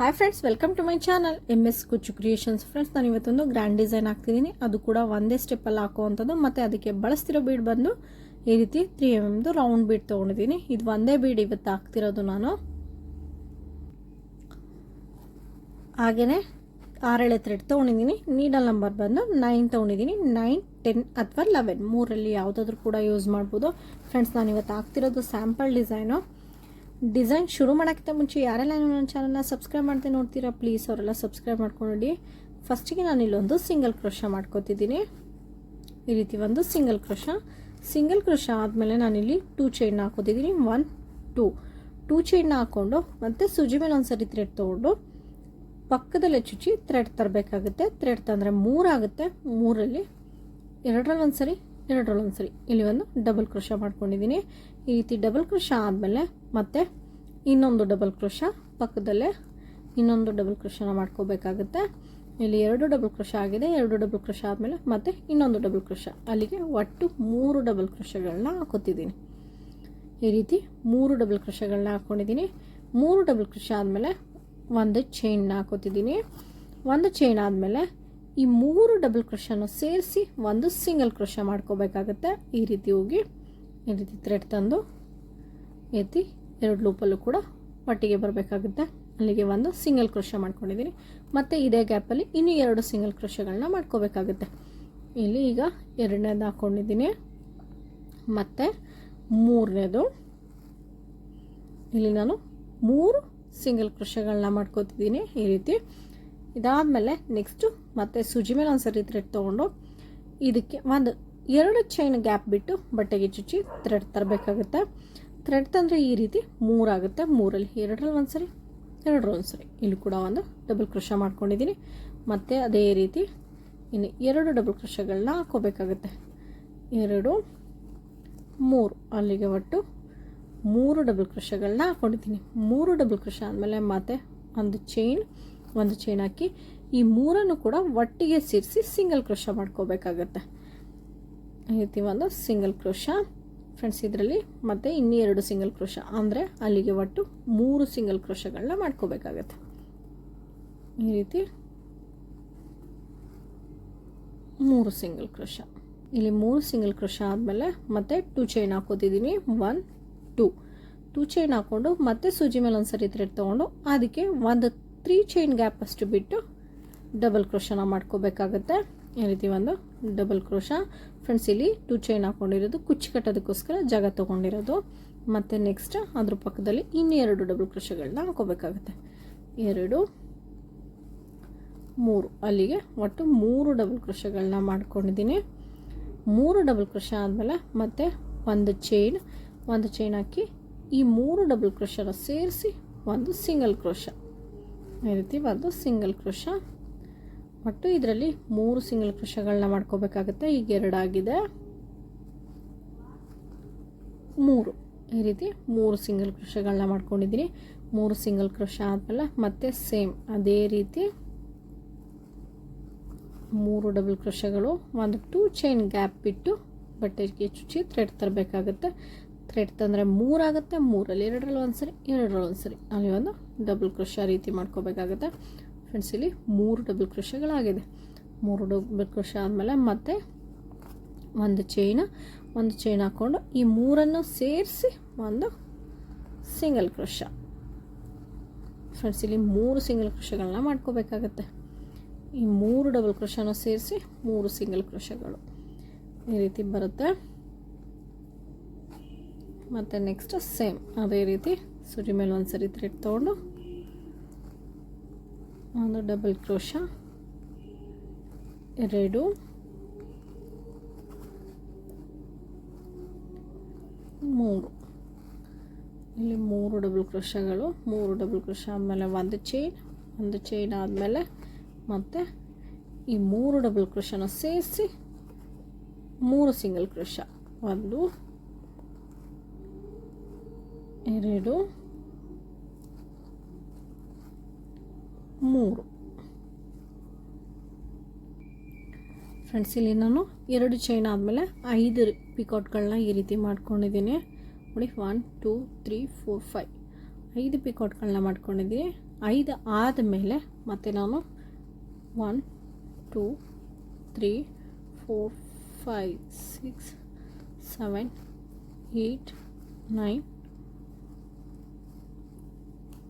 Hi friends welcome to my channel M S Kuchchu creations friends ನಾನು ಇವತ್ತೊಂದು grand design ಹಾಕ್ತಿದ್ದೀನಿ ಅದು ಕೂಡ ಒಂದೇ ಸ್ಟೆಪ್ಪಲ್ಲಿ ಹಾಕುವಂಥದ್ದು. ಮತ್ತು ಅದಕ್ಕೆ ಬಳಸ್ತಿರೋ ಬೀಡ್ ಬಂದು ಈ ರೀತಿ ತ್ರೀ ಎಂ ಎಮ್ದು ರೌಂಡ್ ಬೀಡ್ ತೊಗೊಂಡಿದ್ದೀನಿ ಇದು ಒಂದೇ ಬೀಡ್ ಇವತ್ತು ಹಾಕ್ತಿರೋದು ನಾನು. ಹಾಗೆಯೇ ಆರೇಳೆ ಥ್ರೆಡ್ ತೊಗೊಂಡಿದ್ದೀನಿ ನೀಡಲ್ ನಂಬರ್ ಬಂದು ನೈನ್ ತೊಗೊಂಡಿದ್ದೀನಿ ನೈನ್ ಟೆನ್ ಅಥವಾ ಲೆವೆನ್ ಮೂರಲ್ಲಿ ಯಾವುದಾದ್ರೂ ಕೂಡ ಯೂಸ್ ಮಾಡ್ಬೋದು. ಫ್ರೆಂಡ್ಸ್ ನಾನು ಇವತ್ತು ಹಾಕ್ತಿರೋದು ಸ್ಯಾಂಪಲ್ ಡಿಸೈನು ಡಿಸೈನ್ ಶುರು ಮಾಡೋಕ್ಕಿಂತ ಮುಂಚೆ ಯಾರೆಲ್ಲ ನನ್ನ ಚಾನಲ್ನ ಸಬ್ಸ್ಕ್ರೈಬ್ ಮಾಡ್ತೀನಿ ನೋಡ್ತೀರಾ ಪ್ಲೀಸ್ ಅವರೆಲ್ಲ ಸಬ್ಸ್ಕ್ರೈಬ್ ಮಾಡ್ಕೊಂಡು. ಫಸ್ಟಿಗೆ ನಾನು ಇಲ್ಲೊಂದು ಸಿಂಗಲ್ ಕ್ರೋಶ ಮಾಡ್ಕೋತಿದ್ದೀನಿ. ಈ ರೀತಿ ಒಂದು ಸಿಂಗಲ್ ಕ್ರೋಶ ಸಿಂಗಲ್ ಕ್ರೋಶ ಆದಮೇಲೆ ನಾನಿಲ್ಲಿ ಟೂ ಚೈನ್ ಹಾಕೋತಿದ್ದೀನಿ. ಒನ್ ಟೂ ಟೂ ಚೈನ್ನ ಹಾಕ್ಕೊಂಡು ಮತ್ತು ಸುಜಿ ಮೇಲೆ ಒಂದು ಸರಿ ಥ್ರೆಡ್ ತೊಗೊಂಡು ಪಕ್ಕದಲ್ಲೇ ಚುಚ್ಚಿ ಥ್ರೆಡ್ ತರಬೇಕಾಗುತ್ತೆ. ಥ್ರೆಡ್ ತಂದರೆ ಮೂರಾಗುತ್ತೆ ಮೂರಲ್ಲಿ ಎರಡರಲ್ಲಿ ಒಂದು ಸರಿ ಎರಡರಲ್ಲಿ ಒಂದು ಸರಿ. ಇಲ್ಲಿ ಒಂದು ಡಬಲ್ ಕ್ರೋಶ ಮಾಡ್ಕೊಂಡಿದ್ದೀನಿ. ಈ ರೀತಿ ಡಬಲ್ ಕ್ರೋಶ ಆದಮೇಲೆ ಮತ್ತೆ ಇನ್ನೊಂದು ಡಬಲ್ ಕ್ರೋಶ ಪಕ್ಕದಲ್ಲೇ ಇನ್ನೊಂದು ಡಬಲ್ ಕ್ರೋಶನ ಮಾಡ್ಕೋಬೇಕಾಗುತ್ತೆ. ಇಲ್ಲಿ ಎರಡು ಡಬಲ್ ಕ್ರೋಶ ಆಗಿದೆ. ಎರಡು ಡಬಲ್ ಕ್ರೋಶ ಆದಮೇಲೆ ಮತ್ತೆ ಇನ್ನೊಂದು ಡಬಲ್ ಕ್ರೋಶ ಅಲ್ಲಿಗೆ ಒಟ್ಟು ಮೂರು ಡಬಲ್ ಕ್ರೋಶಗಳನ್ನ ಹಾಕೋತಿದ್ದೀನಿ. ಈ ರೀತಿ ಮೂರು ಡಬಲ್ ಕ್ರೋಶಗಳನ್ನ ಹಾಕ್ಕೊಂಡಿದ್ದೀನಿ ಮೂರು ಡಬಲ್ ಕ್ರೋಶ ಆದಮೇಲೆ ಒಂದು ಚೈನ್ನ ಹಾಕೋತಿದ್ದೀನಿ. ಒಂದು ಚೈನ್ ಆದಮೇಲೆ ಈ ಮೂರು ಡಬಲ್ ಕ್ರೋಶನ ಸೇರಿಸಿ ಒಂದು ಸಿಂಗಲ್ ಕ್ರೋಶ ಮಾಡ್ಕೋಬೇಕಾಗತ್ತೆ. ಈ ರೀತಿ ಹೋಗಿ, ಈ ರೀತಿ ಥ್ರೆಡ್ ತಂದು ಎತ್ತಿ ಎರಡು ಲೂಪಲ್ಲೂ ಕೂಡ ಒಟ್ಟಿಗೆ ಬರಬೇಕಾಗುತ್ತೆ. ಅಲ್ಲಿಗೆ ಒಂದು ಸಿಂಗಲ್ ಕ್ರೋಶ ಮಾಡ್ಕೊಂಡಿದ್ದೀನಿ ಮತ್ತು ಇದೇ ಗ್ಯಾಪಲ್ಲಿ ಇನ್ನೂ ಎರಡು ಸಿಂಗಲ್ ಕ್ರೋಶಗಳನ್ನ ಮಾಡ್ಕೋಬೇಕಾಗುತ್ತೆ. ಇಲ್ಲಿ ಈಗ ಎರಡನೇದು ಹಾಕ್ಕೊಂಡಿದ್ದೀನಿ ಮತ್ತು ಮೂರನೇದು. ಇಲ್ಲಿ ನಾನು ಮೂರು ಸಿಂಗಲ್ ಕ್ರೋಶಗಳನ್ನ ಮಾಡ್ಕೋತಿದ್ದೀನಿ ಈ ರೀತಿ. ಇದಾದಮೇಲೆ ನೆಕ್ಸ್ಟು ಮತ್ತೆ ಸುಜಿ ಮೇಲೆ ಒಂದ್ಸರಿ ಥ್ರೆಡ್ ತೊಗೊಂಡು ಇದಕ್ಕೆ ಒಂದು ಎರಡು ಚೈನ್ ಗ್ಯಾಪ್ ಬಿಟ್ಟು ಬಟ್ಟೆಗೆ ಚುಚ್ಚಿ ಥ್ರೆಡ್ ತರಬೇಕಾಗುತ್ತೆ. ಥ್ರೆಡ್ ತಂದರೆ ಈ ರೀತಿ ಮೂರಾಗುತ್ತೆ ಮೂರಲ್ಲಿ ಎರಡರಲ್ಲಿ ಒಂದು ಸರಿ, ಎರಡರಲ್ಲಿ ಒಂದು ಸರಿ. ಇಲ್ಲಿ ಕೂಡ ಒಂದು ಡಬಲ್ ಕ್ರೋಶ ಮಾಡ್ಕೊಂಡಿದ್ದೀನಿ. ಮತ್ತು ಅದೇ ರೀತಿ ಇನ್ನು ಎರಡು ಡಬಲ್ ಕ್ರೋಶಗಳನ್ನ ಹಾಕೋಬೇಕಾಗುತ್ತೆ ಎರಡು, ಮೂರು. ಅಲ್ಲಿಗೆ ಒಟ್ಟು ಮೂರು ಡಬಲ್ ಕ್ರೋಶಗಳನ್ನ ಹಾಕ್ಕೊಂಡಿದ್ದೀನಿ. ಮೂರು ಡಬಲ್ ಕ್ರೋಶ ಆದಮೇಲೆ ಮತ್ತೆ ಒಂದು ಚೈನ್ ಒಂದು ಚೈನ್ ಹಾಕಿ ಈ ಮೂರನ್ನು ಕೂಡ ಒಟ್ಟಿಗೆ ಸೇರಿಸಿ ಸಿಂಗಲ್ ಕ್ರೋಶ ಮಾಡ್ಕೋಬೇಕಾಗತ್ತೆ. ಈ ರೀತಿ ಒಂದು ಸಿಂಗಲ್ ಕ್ರೋಶ ಫ್ರೆಂಡ್ಸ್ ಇದರಲ್ಲಿ ಮತ್ತೆ ಇನ್ನೆರಡು ಸಿಂಗಲ್ ಕ್ರೋಶ ಅಂದರೆ ಅಲ್ಲಿಗೆ ಒಟ್ಟು ಮೂರು ಸಿಂಗಲ್ ಕ್ರೋಶಗಳನ್ನ ಮಾಡ್ಕೋಬೇಕಾಗತ್ತೆ. ಈ ರೀತಿ ಮೂರು ಸಿಂಗಲ್ ಕ್ರೋಶ ಇಲ್ಲಿ ಮೂರು ಸಿಂಗಲ್ ಕ್ರೋಶ ಆದಮೇಲೆ ಮತ್ತೆ ಟೂ ಚೈನ್ ಹಾಕೋತಿದ್ದೀನಿ. ಒನ್ ಟೂ ಟೂ ಚೈನ್ ಹಾಕ್ಕೊಂಡು ಮತ್ತೆ ಸೂಜಿ ಮೇಲೆ ಒಂದು ಸರಿ ಥ್ರೆಡ್ ತೊಗೊಂಡು ಅದಕ್ಕೆ ಒಂದು ತ್ರೀ ಚೈನ್ ಗ್ಯಾಪ್ ಅಷ್ಟು ಬಿಟ್ಟು ಡಬಲ್ ಕ್ರೋಶನ ಮಾಡ್ಕೋಬೇಕಾಗತ್ತೆ. ಈ ರೀತಿ ಒಂದು ಡಬಲ್ ಕ್ರೋಶ. ಫ್ರೆಂಡ್ಸ್ ಇಲ್ಲಿ ಟೂ ಚೈನ್ ಹಾಕ್ಕೊಂಡಿರೋದು ಕುಚ್ಚಿ ಕಟ್ಟೋದಕ್ಕೋಸ್ಕರ ಜಾಗ ತೊಗೊಂಡಿರೋದು. ಮತ್ತು ನೆಕ್ಸ್ಟ್ ಅದ್ರ ಪಕ್ಕದಲ್ಲಿ ಇನ್ನೆರಡು ಡಬಲ್ ಕ್ರೋಶಗಳನ್ನ ಹಾಕೋಬೇಕಾಗತ್ತೆ. ಎರಡು, ಮೂರು. ಅಲ್ಲಿಗೆ ಒಟ್ಟು ಮೂರು ಡಬಲ್ ಕ್ರೋಶಗಳನ್ನ ಮಾಡ್ಕೊಂಡಿದ್ದೀನಿ. ಮೂರು ಡಬಲ್ ಕ್ರೋಶ ಆದಮೇಲೆ ಮತ್ತೆ ಒಂದು ಚೈನ್ ಒಂದು ಚೈನ್ ಹಾಕಿ ಈ ಮೂರು ಡಬಲ್ ಕ್ರೋಶನ ಸೇರಿಸಿ ಒಂದು ಸಿಂಗಲ್ ಕ್ರೋಶ. ಈ ರೀತಿ ಒಂದು ಸಿಂಗಲ್ ಕ್ರೋಶ ಒಟ್ಟು ಇದರಲ್ಲಿ ಮೂರು ಸಿಂಗಲ್ ಕ್ರೋಶಗಳನ್ನ ಮಾಡ್ಕೋಬೇಕಾಗುತ್ತೆ. ಈಗ ಎರಡಾಗಿದೆ. ಮೂರು. ಈ ರೀತಿ ಮೂರು ಸಿಂಗಲ್ ಕ್ರೋಶಗಳನ್ನ ಮಾಡ್ಕೊಂಡಿದ್ದೀನಿ ಮೂರು ಸಿಂಗಲ್ ಕ್ರೋಶ ಆದಮೇಲೆ ಮತ್ತೆ ಸೇಮ್ ಅದೇ ರೀತಿ ಮೂರು ಡಬಲ್ ಕ್ರೋಶಗಳು ಒಂದು ಟೂ ಚೈನ್ ಗ್ಯಾಪ್ ಬಿಟ್ಟು ಬಟ್ಟೆಗೆ ಚುಚ್ಚಿ ಥ್ರೆಡ್ ತರಬೇಕಾಗುತ್ತೆ. ಥ್ರೆಡ್ ತಂದರೆ ಮೂರಾಗುತ್ತೆ ಮೂರಲ್ಲಿ ಎರಡರಲ್ಲಿ ಒಂದು ಸರಿ ಎರಡರಲ್ಲಿ ಒಂದು ಸರಿ ಅಲ್ಲಿ ಒಂದು ಡಬಲ್ ಕ್ರೋಶ ರೀತಿ ಮಾಡ್ಕೋಬೇಕಾಗುತ್ತೆ. ಫ್ರೆಂಡ್ಸ್ ಇಲ್ಲಿ ಮೂರು ಡಬಲ್ ಕ್ರೋಶಗಳಾಗಿದೆ ಮೂರು ಡಬಲ್ ಕ್ರೋಶ ಆದಮೇಲೆ ಮತ್ತೆ ಒಂದು ಚೈನ ಒಂದು ಚೈನ್ ಹಾಕ್ಕೊಂಡು ಈ ಮೂರನ್ನು ಸೇರಿಸಿ ಒಂದು ಸಿಂಗಲ್ ಕ್ರೋಶ ಫ್ರೆಂಡ್ಸ್ ಇಲ್ಲಿ ಮೂರು ಸಿಂಗಲ್ ಕ್ರೋಶಗಳನ್ನ ಮಾಡ್ಕೋಬೇಕಾಗತ್ತೆ. ಈ ಮೂರು ಡಬಲ್ ಕ್ರೋಶನ ಸೇರಿಸಿ ಮೂರು ಸಿಂಗಲ್ ಕ್ರೋಶಗಳು ಈ ರೀತಿ ಬರುತ್ತೆ. ಮತ್ತು ನೆಕ್ಸ್ಟ್ ಸೇಮ್ ಅದೇ ರೀತಿ ಸುರಿ ಮೇಲೆ ಒಂದು ಸರಿ ಥ್ರೆಡ್ ತೊಗೊಂಡು ಒಂದು ಡಬಲ್ ಕ್ರೋಶ ಎರಡು, ಮೂರು. ಇಲ್ಲಿ ಮೂರು ಡಬಲ್ ಕ್ರೋಶಗಳು ಮೂರು ಡಬಲ್ ಕ್ರೋಶ ಆದಮೇಲೆ ಒಂದು ಚೈನ್ ಒಂದು ಚೈನ್ ಆದಮೇಲೆ ಮತ್ತು ಈ ಮೂರು ಡಬಲ್ ಕ್ರೋಶನ ಸೇರಿಸಿ ಮೂರು ಸಿಂಗಲ್ ಕ್ರೋಶ ಒಂದು ಎರಡು, ಮೂರು. ಫ್ರೆಂಡ್ಸ್ ಇಲ್ಲಿ ನಾನು ಎರಡು ಚೈನ್ ಆದಮೇಲೆ ಐದು ಪಿಕೌಟ್ಗಳನ್ನ ಈ ರೀತಿ ಮಾಡ್ಕೊಂಡಿದ್ದೀನಿ. ನೋಡಿ one two three four five ಐದು ಪಿಕೌಟ್ಗಳನ್ನ ಮಾಡ್ಕೊಂಡಿದ್ದೀನಿ. ಐದು ಆದಮೇಲೆ ಮತ್ತೆ ನಾನು one two three four five six seven eight nine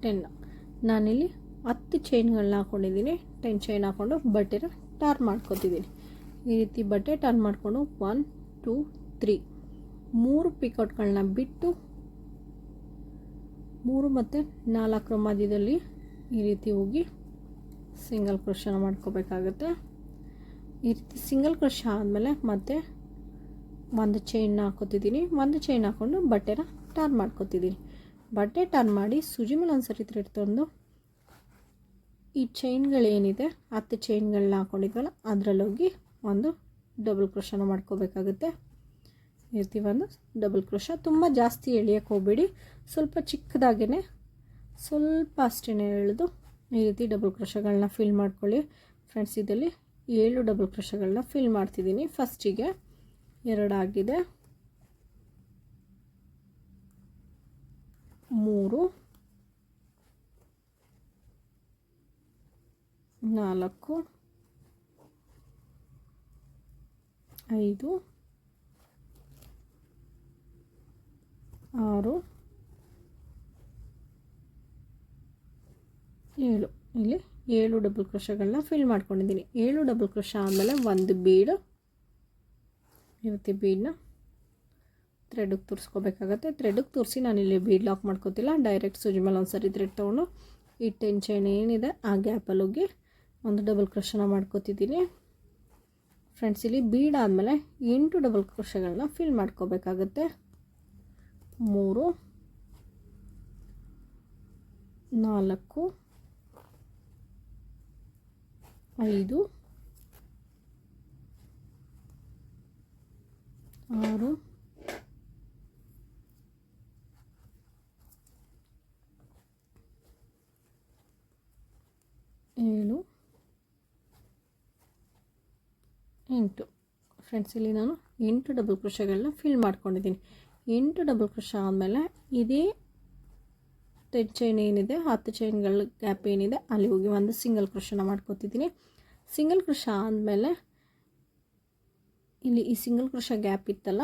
ten. ನಾನಿಲ್ಲಿ ಹತ್ತು ಚೈನ್ಗಳನ್ನ ಹಾಕ್ಕೊಂಡಿದ್ದೀನಿ ಟೆನ್ ಚೈನ್ ಹಾಕ್ಕೊಂಡು ಬಟ್ಟೆನ ಟರ್ನ್ ಮಾಡ್ಕೊತಿದ್ದೀನಿ. ಈ ರೀತಿ ಬಟ್ಟೆ ಟರ್ನ್ ಮಾಡಿಕೊಂಡು ಒನ್ ಟೂ ತ್ರೀ ಮೂರು ಪಿಕೌಟ್ಗಳನ್ನ ಬಿಟ್ಟು ಮೂರು ಮತ್ತು ನಾಲ್ಕರ ಮಧ್ಯದಲ್ಲಿ ಈ ರೀತಿ ಹೋಗಿ ಸಿಂಗಲ್ ಕ್ರೋಶನ ಮಾಡ್ಕೋಬೇಕಾಗುತ್ತೆ. ಈ ರೀತಿ ಸಿಂಗಲ್ ಕ್ರೋಶ ಆದಮೇಲೆ ಮತ್ತೆ ಒಂದು ಚೈನ್ ಹಾಕೋತಿದ್ದೀನಿ. ಒಂದು ಚೈನ್ ಹಾಕ್ಕೊಂಡು ಬಟ್ಟೆನ ಟರ್ನ್ ಮಾಡ್ಕೊತಿದ್ದೀನಿ. ಬಟ್ಟೆ ಟರ್ನ್ ಮಾಡಿ ಸುಜಿಮಲ್ ಮೇಲೆ ಒಂದು ಸರಿ ತಂದು, ಈ ಚೈನ್ಗಳೇನಿದೆ ಹತ್ತು ಚೈನ್ಗಳನ್ನ ಹಾಕ್ಕೊಂಡಿದ್ವಲ್ಲ ಅದರಲ್ಲೋಗಿ ಒಂದು ಡಬಲ್ ಕ್ರೋಶನ ಮಾಡ್ಕೋಬೇಕಾಗುತ್ತೆ. ಒಂದು ಡಬಲ್ ಕ್ರೋಶ ತುಂಬ ಜಾಸ್ತಿ ಎಳಿಯೋಕ್ಕೆ ಹೋಗಬೇಡಿ. ಸ್ವಲ್ಪ ಚಿಕ್ಕದಾಗೇ ಸ್ವಲ್ಪ ಅಷ್ಟೇ ಎಳೆದು ಈ ರೀತಿ ಡಬಲ್ ಕ್ರೋಶಗಳನ್ನ ಫಿಲ್ ಮಾಡ್ಕೊಳ್ಳಿ. ಫ್ರೆಂಡ್ಸ್ ಇದರಲ್ಲಿ ಏಳು ಡಬಲ್ ಕ್ರೋಶಗಳನ್ನ ಫಿಲ್ ಮಾಡ್ತಿದ್ದೀನಿ. ಫಸ್ಟಿಗೆ ಎರಡಾಗಿದೆ. ಮೂರು, ನಾಲ್ಕು, ಐದು, ಆರು, ಏಳು. ಇಲ್ಲಿ ಏಳು ಡಬಲ್ ಕ್ರೋಶಗಳನ್ನ ಫಿಲ್ ಮಾಡ್ಕೊಂಡಿದ್ದೀನಿ. ಏಳು ಡಬಲ್ ಕ್ರೋಶ ಆದಮೇಲೆ ಒಂದು ಬೀಡು ಇರುತ್ತೆ ಬೀಡನ್ನ ಥ್ರೆಡ್ಗೆ ತೋರಿಸ್ಕೋಬೇಕಾಗತ್ತೆ. ಥ್ರೆಡ್ಗೆ ತೋರಿಸಿ ನಾನಿಲ್ಲಿ ಬೀಡ್ ಲಾಕ್ ಮಾಡ್ಕೋತಿಲ್ಲ. ಡೈರೆಕ್ಟ್ ಸೂಜಿ ಮೇಲೆ ಒಂದು ಸರಿ ಥ್ರೆಡ್ ತೊಗೊಂಡು ಈ ಟೆನ್ ಚೈನ್ ಏನಿದೆ ಆ ಗ್ಯಾಪಲ್ಲಿ ಹೋಗಿ ಒಂದು ಡಬಲ್ ಕ್ರೋಶನ ಮಾಡ್ಕೋತಿದ್ದೀನಿ. ಫ್ರೆಂಡ್ಸ್ ಇಲ್ಲಿ ಬೀಡ್ ಆದಮೇಲೆ ಎಂಟು ಡಬಲ್ ಕ್ರೋಶಗಳನ್ನ ಫಿಲ್ ಮಾಡ್ಕೋಬೇಕಾಗತ್ತೆ. ಮೂರು, ನಾಲ್ಕು, ಐದು, ಆರು ಏಳು ಎಂಟು. ಫ್ರೆಂಡ್ಸ್ ಇಲ್ಲಿ ನಾನು ಎಂಟು ಡಬಲ್ ಕ್ರೋಶಗಳನ್ನ ಫಿಲ್ ಮಾಡ್ಕೊಂಡಿದ್ದೀನಿ. ಎಂಟು ಡಬಲ್ ಕ್ರೋಶ ಆದಮೇಲೆ ಇದೇ ಟೆನ್ ಚೈನ್ ಏನಿದೆ, ಹತ್ತು ಚೈನ್ಗಳ ಗ್ಯಾಪ್ ಏನಿದೆ, ಅಲ್ಲಿ ಹೋಗಿ ಒಂದು ಸಿಂಗಲ್ ಕ್ರೋಶನ ಮಾಡ್ಕೋತಿದ್ದೀನಿ. ಸಿಂಗಲ್ ಕ್ರೋಶ ಆದಮೇಲೆ ಇಲ್ಲಿ ಈ ಸಿಂಗಲ್ ಕ್ರೋಶ ಗ್ಯಾಪ್ ಇತ್ತಲ್ಲ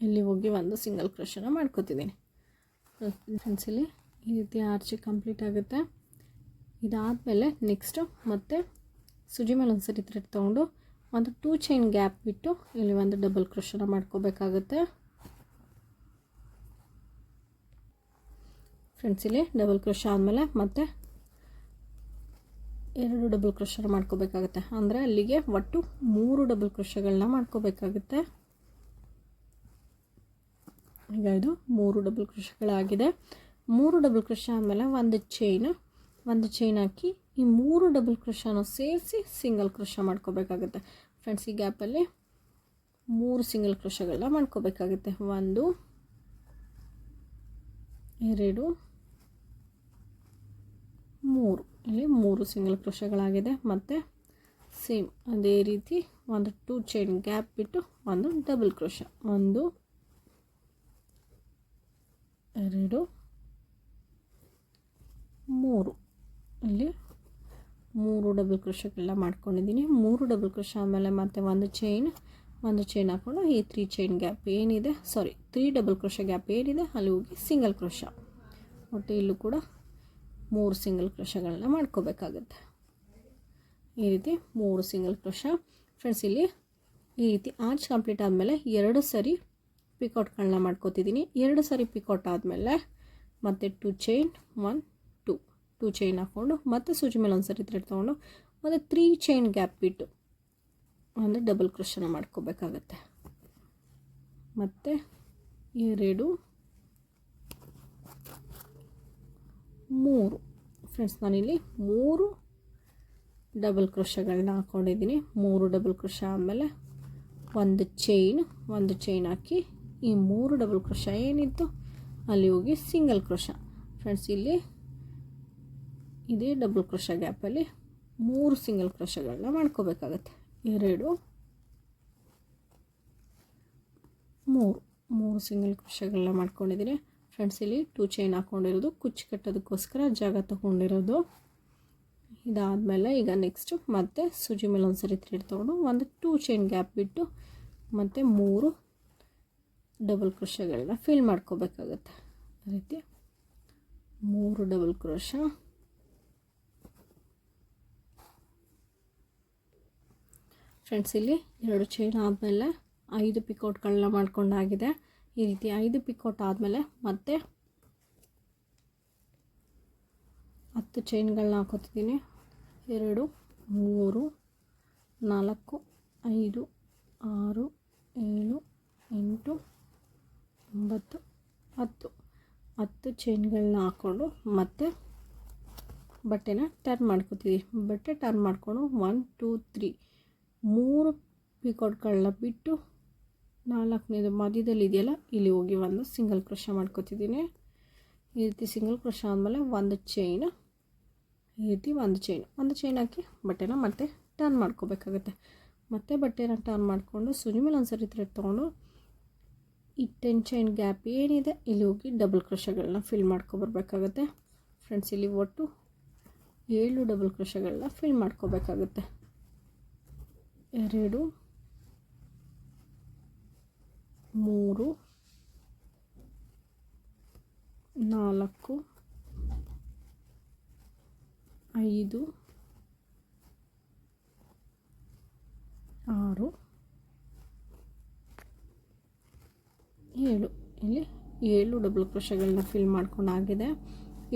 ಇಲ್ಲಿ ಹೋಗಿ ಒಂದು ಸಿಂಗಲ್ ಕ್ರೋಶನ ಮಾಡ್ಕೋತಿದ್ದೀನಿ. ಫ್ರೆಂಡ್ಸ್ ಇಲ್ಲಿ ಈ ರೀತಿ ಆರ್ಚಿ ಕಂಪ್ಲೀಟ್ ಆಗುತ್ತೆ. ಇದಾದಮೇಲೆ ನೆಕ್ಸ್ಟು ಮತ್ತೆ ಸುಜಿ ಮೇಲೆ ಒಂದು ಸರಿ ಥ್ರೆಡ್ ತೊಗೊಂಡು ಒಂದು ಟೂ ಚೈನ್ ಗ್ಯಾಪ್ ಬಿಟ್ಟು ಇಲ್ಲಿ ಒಂದು ಡಬಲ್ ಕ್ರೋಶನ ಮಾಡ್ಕೋಬೇಕಾಗುತ್ತೆ. ಫ್ರೆಂಡ್ಸ್ ಇಲ್ಲಿ ಡಬಲ್ ಕ್ರೋಶ ಆದಮೇಲೆ ಮತ್ತೆ ಎರಡು ಡಬಲ್ ಕ್ರೋಶನ ಮಾಡ್ಕೋಬೇಕಾಗುತ್ತೆ. ಅಂದರೆ ಅಲ್ಲಿಗೆ ಒಟ್ಟು ಮೂರು ಡಬಲ್ ಕ್ರೋಶಗಳನ್ನ ಮಾಡ್ಕೋಬೇಕಾಗುತ್ತೆ. ಈಗ ಇದು ಮೂರು ಡಬಲ್ ಕ್ರೋಶಗಳಾಗಿದೆ ಮೂರು ಡಬಲ್ ಕ್ರೋಶ ಆದಮೇಲೆ ಒಂದು ಚೈನ್ ಒಂದು ಚೈನ್ ಹಾಕಿ ಈ ಮೂರು ಡಬಲ್ ಕ್ರೋಶನ ಸೇರಿಸಿ ಸಿಂಗಲ್ ಕ್ರೋಶ ಮಾಡ್ಕೋಬೇಕಾಗುತ್ತೆ. ಫ್ರೆಂಡ್ಸ್ ಈ ಗ್ಯಾಪಲ್ಲಿ ಮೂರು ಸಿಂಗಲ್ ಕ್ರೋಶಗಳನ್ನ ಮಾಡ್ಕೋಬೇಕಾಗುತ್ತೆ. ಒಂದು, ಎರಡು, ಮೂರು. ಇಲ್ಲಿ ಮೂರು ಸಿಂಗಲ್ ಕ್ರೋಶಗಳಾಗಿದೆ ಮತ್ತು ಸೇಮ್ ಅದೇ ರೀತಿ ಒಂದು ಟೂ ಚೈನ್ ಗ್ಯಾಪ್ ಬಿಟ್ಟು ಒಂದು ಡಬಲ್ ಕ್ರೋಶ ಒಂದು, ಎರಡು, ಮೂರು. ಇಲ್ಲಿ ಮೂರು ಡಬಲ್ ಕ್ರೋಶಕ್ಕೆಲ್ಲ ಮಾಡ್ಕೊಂಡಿದ್ದೀನಿ. ಮೂರು ಡಬಲ್ ಕ್ರೋಶ ಆಮೇಲೆ ಮತ್ತೆ ಒಂದು ಚೈನ್ ಒಂದು ಚೈನ್ ಹಾಕ್ಕೊಂಡು ಈ ತ್ರೀ ಚೈನ್ ಗ್ಯಾಪ್ ಏನಿದೆ sorry three double crochet gap ಏನಿದೆ, ಅಲ್ಲಿ ಹೋಗಿ ಸಿಂಗಲ್ ಕ್ರೋಶ ಮತ್ತು ಇಲ್ಲೂ ಕೂಡ ಮೂರು ಸಿಂಗಲ್ ಕ್ರೋಶಗಳನ್ನ ಮಾಡ್ಕೋಬೇಕಾಗುತ್ತೆ. ಈ ರೀತಿ ಮೂರು ಸಿಂಗಲ್ ಕ್ರೋಶ ಫ್ರೆಂಡ್ಸ್ ಇಲ್ಲಿ ಈ ರೀತಿ ಆರ್ಚ್ ಕಂಪ್ಲೀಟ್ ಆದಮೇಲೆ ಎರಡು ಸರಿ ಪಿಕೌಟ್ಗಳನ್ನ ಮಾಡ್ಕೋತಿದ್ದೀನಿ. ಎರಡು ಸರಿ ಪಿಕೌಟ್ ಆದಮೇಲೆ ಮತ್ತು two chain one two chain ಹಾಕ್ಕೊಂಡು ಮತ್ತೆ ಸೂಜಿ ಮೇಲೆ ಒಂದು ಸರಿ ಥ್ರೆಡ್ ತೊಗೊಂಡು ಮತ್ತು ತ್ರೀ ಚೈನ್ ಗ್ಯಾಪ್ ಬಿಟ್ಟು ಒಂದು ಡಬಲ್ ಕ್ರೋಶನ ಮಾಡ್ಕೋಬೇಕಾಗತ್ತೆ. ಮತ್ತು ಎರಡು ಮೂರು. ಫ್ರೆಂಡ್ಸ್ ನಾನಿಲ್ಲಿ ಮೂರು ಡಬಲ್ ಕ್ರೋಶಗಳನ್ನ ಹಾಕ್ಕೊಂಡಿದ್ದೀನಿ ಮೂರು ಡಬಲ್ ಕ್ರೋಶ ಆಮೇಲೆ ಒಂದು ಚೈನ್ ಒಂದು ಚೈನ್ ಹಾಕಿ ಈ ಮೂರು ಡಬಲ್ ಕ್ರೋಶ ಏನಿತ್ತು ಅಲ್ಲಿ ಹೋಗಿ ಸಿಂಗಲ್ ಕ್ರೋಶ ಫ್ರೆಂಡ್ಸ್ ಇಲ್ಲಿ ಇದೇ ಡಬಲ್ ಕ್ರೋಶ ಗ್ಯಾಪಲ್ಲಿ ಮೂರು ಸಿಂಗಲ್ ಕ್ರೋಶಗಳನ್ನ ಮಾಡ್ಕೋಬೇಕಾಗತ್ತೆ. ಎರಡು, ಮೂರು ಮೂರು ಸಿಂಗಲ್ ಕ್ರೋಶಗಳನ್ನ ಮಾಡ್ಕೊಂಡಿದ್ದೀನಿ. ಫ್ರೆಂಡ್ಸ್ ಇಲ್ಲಿ ಟೂ ಚೈನ್ ಹಾಕ್ಕೊಂಡಿರೋದು ಕುಚ್ಚು ಕಟ್ಟೋದಕ್ಕೋಸ್ಕರ ಜಾಗ ತೊಗೊಂಡಿರೋದು. ಇದಾದಮೇಲೆ ಈಗ ನೆಕ್ಸ್ಟು ಮತ್ತೆ ಸೂಜಿ ಮೇಲೆ ಒಂದು ಸರಿ ಥ್ರೆಡ್ ತೊಗೊಂಡು ಒಂದು ಟೂ ಚೈನ್ ಗ್ಯಾಪ್ ಬಿಟ್ಟು ಮತ್ತು ಮೂರು ಡಬಲ್ ಕ್ರೋಶಗಳನ್ನ ಫಿಲ್ ಮಾಡ್ಕೋಬೇಕಾಗತ್ತೆ. ಆ ರೀತಿ ಮೂರು ಡಬಲ್ ಕ್ರೋಶ ಫ್ರೆಂಡ್ಸ್ ಇಲ್ಲಿ ಎರಡು ಚೈನ್ ಆದಮೇಲೆ ಐದು ಪಿಕೌಟ್ಗಳನ್ನ ಮಾಡ್ಕೊಂಡಾಗಿದೆ. ಈ ರೀತಿ ಐದು ಪಿಕೌಟ್ ಆದಮೇಲೆ ಮತ್ತೆ ಹತ್ತು ಚೈನ್ಗಳನ್ನ ಹಾಕೋತಿದ್ದೀನಿ. ಎರಡು, ಮೂರು, ನಾಲ್ಕು, ಐದು, ಆರು, ಏಳು, ಎಂಟು, ಒಂಬತ್ತು, ಹತ್ತು. ಹತ್ತು ಚೈನ್ಗಳನ್ನ ಹಾಕ್ಕೊಂಡು ಮತ್ತೆ ಬಟ್ಟೆನ ಟರ್ನ್ ಮಾಡ್ಕೋತೀವಿ. ಬಟ್ಟೆ ಟರ್ನ್ ಮಾಡಿಕೊಂಡು ಒನ್ ಟೂ ತ್ರೀ ಮೂರು ಪಿಕೋಟ್ಗಳನ್ನ ಬಿಟ್ಟು ನಾಲ್ಕನೇದು ಮಧ್ಯದಲ್ಲಿ ಇದೆಯಲ್ಲ ಇಲ್ಲಿ ಹೋಗಿ ಒಂದು ಸಿಂಗಲ್ ಕ್ರೋಶ ಮಾಡ್ಕೋತಿದ್ದೀನಿ. ಈ ರೀತಿ ಸಿಂಗಲ್ ಕ್ರೋಶ ಆದಮೇಲೆ ಒಂದು ಚೈನ್, ಈ ರೀತಿ ಒಂದು ಚೈನ್. ಒಂದು ಚೈನ್ ಹಾಕಿ ಬಟ್ಟೆನ ಮತ್ತೆ ಟರ್ನ್ ಮಾಡ್ಕೋಬೇಕಾಗುತ್ತೆ. ಮತ್ತೆ ಬಟ್ಟೆನ ಟರ್ನ್ ಮಾಡಿಕೊಂಡು ಸುಜಿ ಮೇಲೆ ಒಂದು ಸರಿ ಥ್ರೆಡ್ ತೊಗೊಂಡು ಈ ಟೆನ್ ಚೈನ್ ಗ್ಯಾಪ್ ಏನಿದೆ, ಇಲ್ಲಿ ಹೋಗಿ ಡಬಲ್ ಕ್ರೋಶಗಳನ್ನ ಫಿಲ್ ಮಾಡ್ಕೊಬರ್ಬೇಕಾಗತ್ತೆ. ಫ್ರೆಂಡ್ಸ್ ಇಲ್ಲಿ ಒಟ್ಟು ಏಳು ಡಬಲ್ ಕ್ರೋಶಗಳನ್ನ ಫಿಲ್ ಮಾಡ್ಕೋಬೇಕಾಗತ್ತೆ. ಎರಡು, ಮೂರು, ನಾಲ್ಕು, ಐದು, ಆರು, ಏಳು. ಇಲ್ಲಿ ಏಳು ಡಬಲ್ ಕ್ರೋಶಗಳನ್ನ ಫಿಲ್ ಮಾಡ್ಕೊಂಡಾಗಿದೆ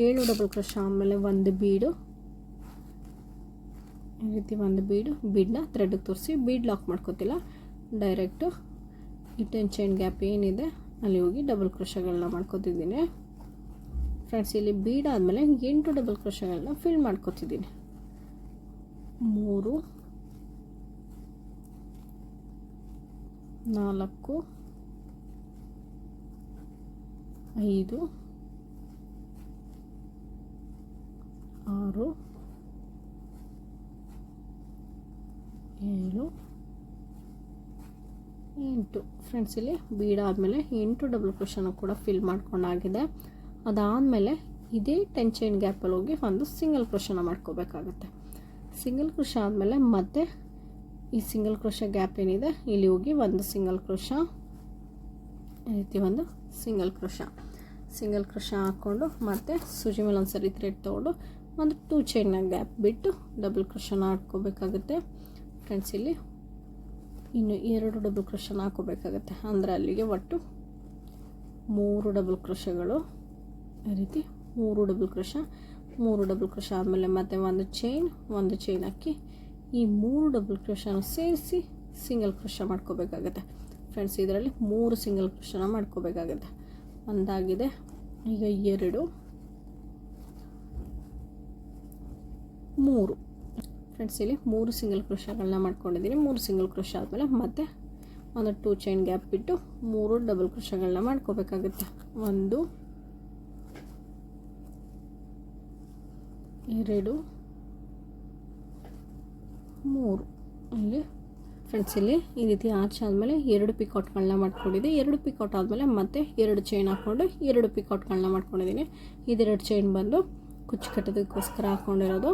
ಏಳು ಡಬಲ್ ಕ್ರೋಶ ಆಮೇಲೆ ಒಂದು ಬೀಡು. ಈ ರೀತಿ ಒಂದು ಬೀಡು, ಬೀಡನ್ನ ಥ್ರೆಡ್ಗೆ ತೋರಿಸಿ, ಬೀಡ್ ಲಾಕ್ ಮಾಡ್ಕೋತಿಲ್ಲ. ಡೈರೆಕ್ಟು ಇಟನ್ ಟೆನ್ ಚೈನ್ ಗ್ಯಾಪ್ ಏನಿದೆ, ಅಲ್ಲಿ ಹೋಗಿ ಡಬಲ್ ಕ್ರೋಶಗಳನ್ನ ಮಾಡ್ಕೋತಿದ್ದೀನಿ. ಫ್ರೆಂಡ್ಸ್ ಇಲ್ಲಿ ಬೀಡ್ ಆದಮೇಲೆ ಎಂಟು ಡಬಲ್ ಕ್ರೋಶಗಳನ್ನ ಫಿಲ್ ಮಾಡ್ಕೋತಿದ್ದೀನಿ. ಮೂರು, ನಾಲ್ಕು, ಐದು, ಆರು ಏಳು. ಎಂಟು. ಫ್ರೆಂಡ್ಸ್ ಇಲ್ಲಿ ಬೀಡಾದಮೇಲೆ ಎಂಟು ಡಬಲ್ ಕ್ರೋಶನ ಕೂಡ ಫಿಲ್ ಮಾಡ್ಕೊಂಡಾಗಿದೆ ಅದಾದಮೇಲೆ ಇದೇ ಟೆನ್ ಚೈನ್ ಗ್ಯಾಪಲ್ಲಿ ಹೋಗಿ ಒಂದು ಸಿಂಗಲ್ ಕ್ರೋಶನ ಮಾಡ್ಕೋಬೇಕಾಗತ್ತೆ. ಸಿಂಗಲ್ ಕ್ರೋಶ ಆದಮೇಲೆ ಮತ್ತೆ ಈ ಸಿಂಗಲ್ ಕ್ರೋಶ ಗ್ಯಾಪ್ ಏನಿದೆ, ಇಲ್ಲಿ ಹೋಗಿ ಒಂದು ಸಿಂಗಲ್ ಕ್ರೋಶ ಈ ರೀತಿ ಒಂದು ಸಿಂಗಲ್ ಕ್ರೋಶ ಸಿಂಗಲ್ ಕ್ರೋಶ ಹಾಕ್ಕೊಂಡು ಮತ್ತೆ ಸೂಜಿ ಮೇಲೆ ಒಂದು ಸರಿ ಥ್ರೆಡ್ ತೊಗೊಂಡು ಒಂದು ಟೂ ಚೈನ್ನ ಗ್ಯಾಪ್ ಬಿಟ್ಟು ಡಬಲ್ ಕ್ರೋಶನ ಹಾಕ್ಕೋಬೇಕಾಗುತ್ತೆ ಫ್ರೆಂಡ್ಸ್ ಇಲ್ಲಿ ಇನ್ನು ಎರಡು ಡಬಲ್ ಕ್ರೋಶನ ಹಾಕೋಬೇಕಾಗತ್ತೆ ಅಂದರೆ ಅಲ್ಲಿಗೆ ಒಟ್ಟು ಮೂರು ಡಬಲ್ ಕ್ರೋಶಗಳು ಈ ರೀತಿ ಮೂರು ಡಬಲ್ ಕ್ರೋಶ ಮೂರು ಡಬಲ್ ಕ್ರೋಶ ಆದಮೇಲೆ ಮತ್ತೆ ಒಂದು ಚೈನ್ ಒಂದು ಚೈನ್ ಹಾಕಿ ಈ ಮೂರು ಡಬಲ್ ಕ್ರೋಶನ ಸೇರಿಸಿ ಸಿಂಗಲ್ ಕ್ರೋಶ ಮಾಡ್ಕೋಬೇಕಾಗತ್ತೆ. ಫ್ರೆಂಡ್ಸ್ ಇದರಲ್ಲಿ ಮೂರು ಸಿಂಗಲ್ ಕ್ರೋಶನ ಮಾಡ್ಕೋಬೇಕಾಗತ್ತೆ. ಒಂದಾಗಿದೆ. ಈಗ ಎರಡು, ಮೂರು. ಫ್ರೆಂಡ್ಸ್ ಇಲ್ಲಿ ಮೂರು ಸಿಂಗಲ್ ಕ್ರೋಶಗಳನ್ನ ಮಾಡ್ಕೊಂಡಿದ್ದೀನಿ ಮೂರು ಸಿಂಗಲ್ ಕ್ರೋಶ ಆದಮೇಲೆ ಮತ್ತೆ ಒಂದು ಟೂ ಚೈನ್ ಗ್ಯಾಪ್ ಬಿಟ್ಟು ಮೂರು ಡಬಲ್ ಕ್ರೋಶಗಳನ್ನ ಮಾಡ್ಕೋಬೇಕಾಗುತ್ತೆ. ಒಂದು, ಎರಡು, ಮೂರು. ಇಲ್ಲಿ ಫ್ರೆಂಡ್ಸ್ ಇಲ್ಲಿ ಈ ರೀತಿ ಆರ್ಚ್ ಆದಮೇಲೆ ಎರಡು ಪಿಕೌಟ್ಗಳನ್ನ ಮಾಡ್ಕೊಂಡಿದ್ದೆ ಎರಡು ಪಿಕೌಟ್ ಆದಮೇಲೆ ಮತ್ತೆ ಎರಡು ಚೈನ್ ಹಾಕ್ಕೊಂಡು ಎರಡು ಪಿಕೌಟ್ಗಳನ್ನ ಮಾಡ್ಕೊಂಡಿದ್ದೀನಿ ಇದೆರಡು ಚೈನ್ ಬಂದು ಕುಚ್ಚು ಕಟ್ಟೋದಕ್ಕೋಸ್ಕರ ಹಾಕ್ಕೊಂಡಿರೋದು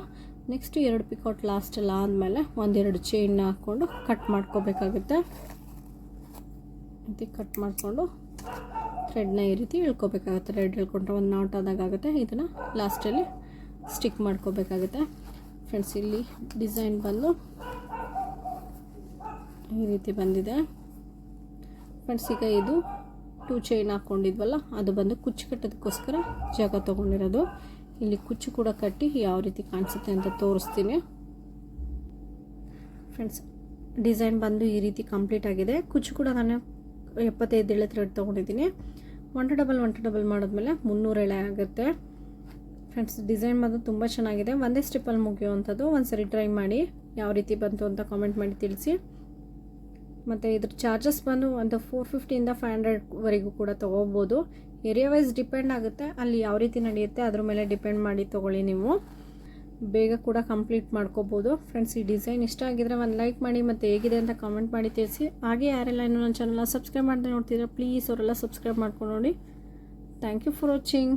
ನೆಕ್ಸ್ಟ್ ಎರಡು ಪಿಕೌಟ್ ಲಾಸ್ಟಲ್ಲಿ ಆದಮೇಲೆ ಒಂದೆರಡು ಚೈನ್ನ ಹಾಕ್ಕೊಂಡು ಕಟ್ ಮಾಡ್ಕೋಬೇಕಾಗುತ್ತೆ. ರೀತಿ ಕಟ್ ಮಾಡಿಕೊಂಡು ಥ್ರೆಡ್ನ ಈ ರೀತಿ ಇಳ್ಕೊಬೇಕಾಗುತ್ತೆ ಥ್ರೆಡ್ ಇಳ್ಕೊಂಡ್ರೆ ಒಂದು ನಾಟ್ ಆದಾಗ ಆಗುತ್ತೆ ಇದನ್ನು ಲಾಸ್ಟಲ್ಲಿ ಸ್ಟಿಕ್ ಮಾಡ್ಕೋಬೇಕಾಗುತ್ತೆ. ಫ್ರೆಂಡ್ಸ್ ಇಲ್ಲಿ ಡಿಸೈನ್ ಬಂದು ಈ ರೀತಿ ಬಂದಿದೆ. ಫ್ರೆಂಡ್ಸ್ ಈಗ ಇದು ಟೂ ಚೈನ್ ಹಾಕ್ಕೊಂಡಿದ್ವಲ್ಲ ಅದು ಬಂದು ಕುಚ್ಚು ಕಟ್ಟೋದಕ್ಕೋಸ್ಕರ ಜಾಗ ತೊಗೊಂಡಿರೋದು. ಇಲ್ಲಿ ಕುಚ್ಚು ಕೂಡ ಕಟ್ಟಿ ಯಾವ ರೀತಿ ಕಾಣಿಸುತ್ತೆ ಅಂತ ತೋರಿಸ್ತೀನಿ. ಫ್ರೆಂಡ್ಸ್ ಡಿಸೈನ್ ಬಂದು ಈ ರೀತಿ ಕಂಪ್ಲೀಟ್ ಆಗಿದೆ. ಕುಚ್ಚು ಕೂಡ ನಾನು ಎಪ್ಪತ್ತೈದು ಎಳೆ ಥ್ರೆಡ್ ತೊಗೊಂಡಿದ್ದೀನಿ. ಒನ್ ಡಬಲ್ ಒನ್ ಡಬಲ್ ಮಾಡಿದ್ಮೇಲೆ ಮುನ್ನೂರು ಎಳೆ ಆಗುತ್ತೆ. ಫ್ರೆಂಡ್ಸ್ ಡಿಸೈನ್ ಬಂದು ತುಂಬ ಚೆನ್ನಾಗಿದೆ. ಒಂದೇ ಸ್ಟೆಪ್ಪಲ್ಲಿ ಮುಗಿಯುವಂಥದ್ದು. ಒಂದು ಸರಿ ಟ್ರೈ ಮಾಡಿ ಯಾವ ರೀತಿ ಬಂತು ಅಂತ ಕಾಮೆಂಟ್ ಮಾಡಿ ತಿಳಿಸಿ. ಮತ್ತು ಇದ್ರ ಚಾರ್ಜಸ್ ಬಂದು ಒಂದು ಫೋರ್ ಫಿಫ್ಟಿಯಿಂದ ಫೈವ್ ಹಂಡ್ರೆಡ್ವರೆಗೂ ಕೂಡ ತೊಗೋಬೋದು. ಏರಿಯಾ ವೈಸ್ ಡಿಪೆಂಡ್ ಆಗುತ್ತೆ. ಅಲ್ಲಿ ಯಾವ ರೀತಿ ನಡೆಯುತ್ತೆ, ಅದ್ರ ಮೇಲೆ ಡಿಪೆಂಡ್ ಮಾಡಿ ತೊಗೊಳ್ಳಿ ನೀವು. ಬೇಗ ಕೂಡ ಕಂಪ್ಲೀಟ್ ಮಾಡ್ಕೋಬೋದು. ಫ್ರೆಂಡ್ಸ್ ಈ ಡಿಸೈನ್ ಇಷ್ಟ ಆಗಿದ್ರೆ ಒಂದು ಲೈಕ್ ಮಾಡಿ ಮತ್ತು ಹೇಗಿದೆ ಅಂತ ಕಾಮೆಂಟ್ ಮಾಡಿ ತಿಳಿಸಿ. ಹಾಗೆ ಯಾರೆಲ್ಲ ಇನ್ನೂ ನನ್ನ ಚಾನಲ್ನ ಸಬ್ಸ್ಕ್ರೈಬ್ ಮಾಡದೆ ನೋಡ್ತಿದ್ರೆ ಪ್ಲೀಸ್ ಅವರೆಲ್ಲ ಸಬ್ಸ್ಕ್ರೈಬ್ ಮಾಡ್ಕೊಂಡು ನೋಡಿ. Thank you for watching